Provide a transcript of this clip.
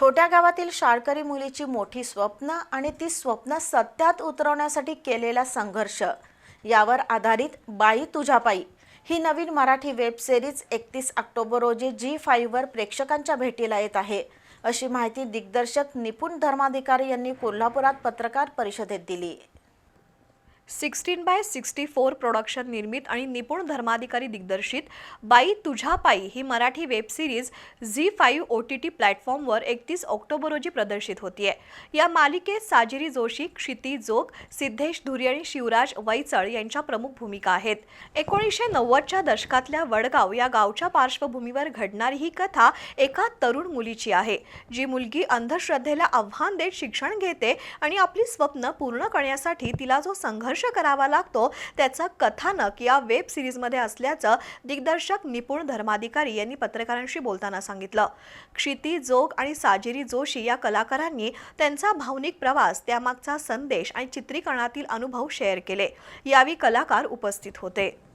छोट्या गावातील शाळकरी मुलीची मोठी स्वप्न आणि ती स्वप्न सत्यात उतरवण्यासाठी केलेला संघर्ष. यावर आधारित बाई तुझापाई ही नवीन मराठी वेब सिरीज एकतीस ऑक्टोबर रोजी जी फाईव्हवर प्रेक्षकांच्या भेटीला येत आहे. अशी माहिती दिग्दर्शक निपुण धर्माधिकारी यांनी कोल्हापुरात पत्रकार परिषदेत दिली. Sixteen by sixty four production निर्मित आणि निपुण धर्माधिकारी दिग्दर्शित बाई तुझ्या पायी ही Marathi web series Zee five O T T प्लॅटफॉर्मवर एकतीस ऑक्टोबर रोजी प्रदर्शित होतीये. या मालिकेत साजिरी जोशी क्षिती जोग सिद्धेश धुरी आणि शिवराज वैचळ यांच्या प्रमुख भूमिका आहेत. एकोणीसशे नव्वदच्या दशकातल्या वडगाव या गावच्या पार्श्वभूमीवर घडणारी ही कथा एका तरुण मुलीची आहे. जी मुलगी अंधश्रद्धेला आव्हान देत शिक्षण घेते आणि आपली स्वप्न पूर्ण करण्यासाठी तिला जो संघर्ष संघर्ष करावा लागतो. त्याचं कथानक या वेब सिरीजमध्ये असल्याचं दिग्दर्शक निपुण धर्माधिकारी यांनी पत्रकारांशी बोलताना सांगितलं. क्षिती जोग आणि साजिरी जोशी या कलाकारांनी त्यांचा भावनिक प्रवास त्यामागचा संदेश आणि चित्रीकरणातील अनुभव शेअर केले. यावेळी कलाकार उपस्थित होते.